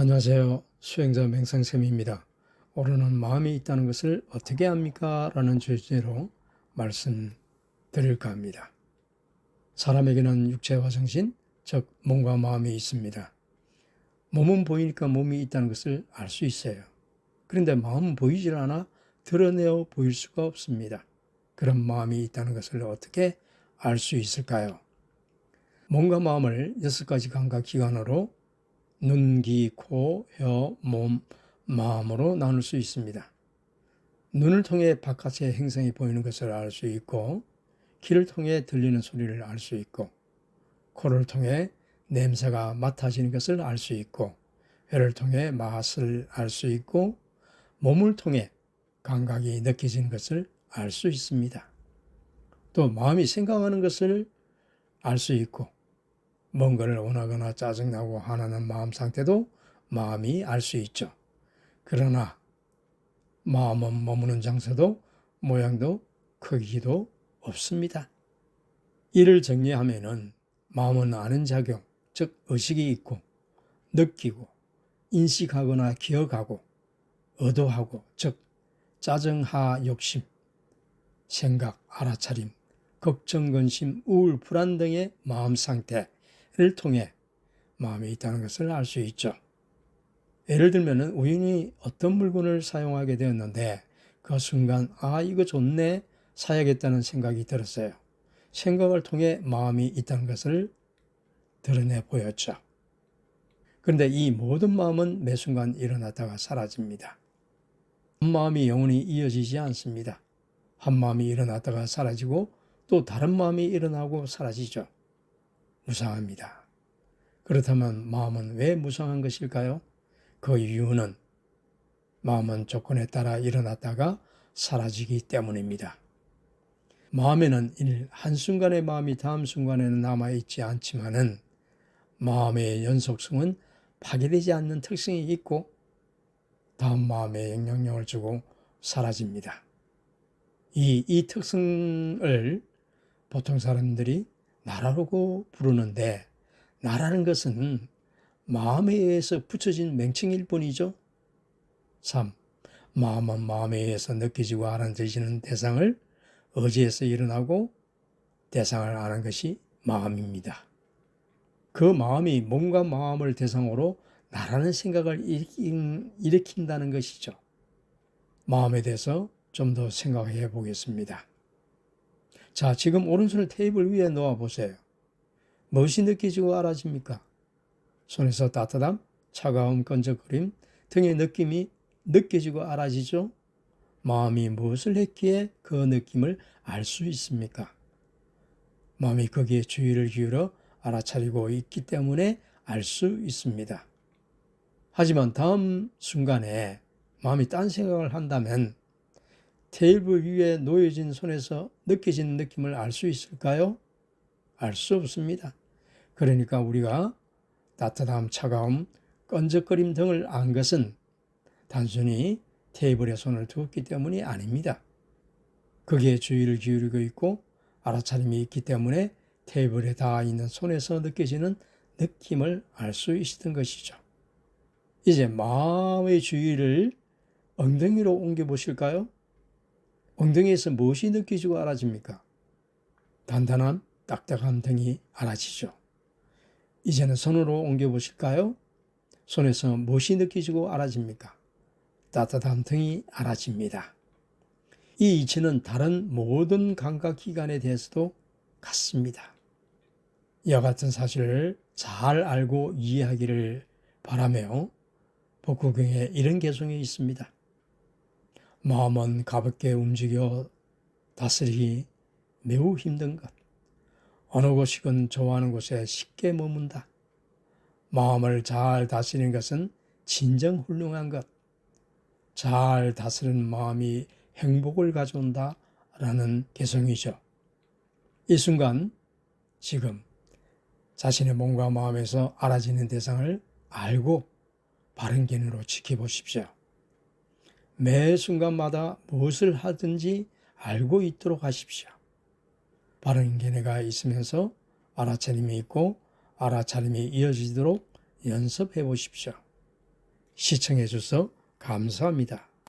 안녕하세요. 수행자 맹상쌤입니다. 오늘은 마음이 있다는 것을 어떻게 합니까? 라는 주제로 말씀드릴까 합니다. 사람에게는 육체와 정신, 즉 몸과 마음이 있습니다. 몸은 보이니까 몸이 있다는 것을 알 수 있어요. 그런데 마음은 보이질 않아 드러내어 보일 수가 없습니다. 그런 마음이 있다는 것을 어떻게 알 수 있을까요? 몸과 마음을 여섯 가지 감각 기관으로 눈, 귀, 코, 혀, 몸, 마음으로 나눌 수 있습니다. 눈을 통해 바깥의 행성이 보이는 것을 알 수 있고, 귀를 통해 들리는 소리를 알 수 있고, 코를 통해 냄새가 맡아지는 것을 알 수 있고, 혀를 통해 맛을 알 수 있고, 몸을 통해 감각이 느껴지는 것을 알 수 있습니다. 또 마음이 생각하는 것을 알 수 있고, 뭔가를 원하거나 짜증나고 화나는 마음 상태도 마음이 알 수 있죠. 그러나 마음은 머무는 장소도 모양도 크기도 없습니다. 이를 정리하면은 마음은 아는 작용, 즉 의식이 있고 느끼고 인식하거나 기억하고 의도하고 즉 짜증하 욕심, 생각, 알아차림, 걱정, 근심, 우울, 불안 등의 마음 상태 를 통해 마음이 있다는 것을 알 수 있죠. 예를 들면 우연히 어떤 물건을 사용하게 되었는데 그 순간 아 이거 좋네 사야겠다는 생각이 들었어요. 생각을 통해 마음이 있다는 것을 드러내 보였죠. 그런데 이 모든 마음은 매 순간 일어났다가 사라집니다. 한 마음이 영원히 이어지지 않습니다. 한 마음이 일어났다가 사라지고 또 다른 마음이 일어나고 사라지죠. 무상합니다. 그렇다면 마음은 왜 무상한 것일까요? 그 이유는 마음은 조건에 따라 일어났다가 사라지기 때문입니다. 마음에는 한순간의 마음이 다음 순간에는 남아있지 않지만은 마음의 연속성은 파괴되지 않는 특성이 있고 다음 마음에 영향력을 주고 사라집니다. 이, 이 특성을 보통 사람들이 나라라고 부르는데 나라는 것은 마음에 의해서 붙여진 맹칭일 뿐이죠. 3. 마음은 마음에 의해서 느껴지고 알아들지는 대상을 의지해서 일어나고 대상을 아는 것이 마음입니다. 그 마음이 몸과 마음을 대상으로 나라는 생각을 일으킨다는 것이죠. 마음에 대해서 좀 더 생각해 보겠습니다. 자, 지금 오른손을 테이블 위에 놓아 보세요. 무엇이 느껴지고 알아집니까? 손에서 따뜻함, 차가움, 끈적거림 등의 느낌이 느껴지고 알아지죠? 마음이 무엇을 했기에 그 느낌을 알 수 있습니까? 마음이 거기에 주의를 기울여 알아차리고 있기 때문에 알 수 있습니다. 하지만 다음 순간에 마음이 딴 생각을 한다면 테이블 위에 놓여진 손에서 느껴지는 느낌을 알 수 있을까요? 알 수 없습니다. 그러니까 우리가 따뜻함, 차가움, 끈적거림 등을 안 것은 단순히 테이블에 손을 두었기 때문이 아닙니다. 거기에 주의를 기울이고 있고 알아차림이 있기 때문에 테이블에 닿아 있는 손에서 느껴지는 느낌을 알 수 있었던 것이죠. 이제 마음의 주의를 엉덩이로 옮겨 보실까요? 엉덩이에서 무엇이 느껴지고 알아집니까? 단단한 딱딱함 등이 알아지죠. 이제는 손으로 옮겨 보실까요? 손에서 무엇이 느껴지고 알아집니까? 따뜻함 등이 알아집니다. 이 이치는 다른 모든 감각기관에 대해서도 같습니다. 이와 같은 사실을 잘 알고 이해하기를 바라며 복구경에 이런 개성이 있습니다. 마음은 가볍게 움직여 다스리기 매우 힘든 것. 어느 곳이건 좋아하는 곳에 쉽게 머문다. 마음을 잘 다스리는 것은 진정 훌륭한 것. 잘 다스리는 마음이 행복을 가져온다. 라는 개성이죠. 이 순간, 지금 자신의 몸과 마음에서 알아지는 대상을 알고 바른 견으로 지켜보십시오. 매 순간마다 무엇을 하든지 알고 있도록 하십시오. 바른 견해가 있으면서 알아차림이 있고 알아차림이 이어지도록 연습해 보십시오. 시청해 주셔서 감사합니다.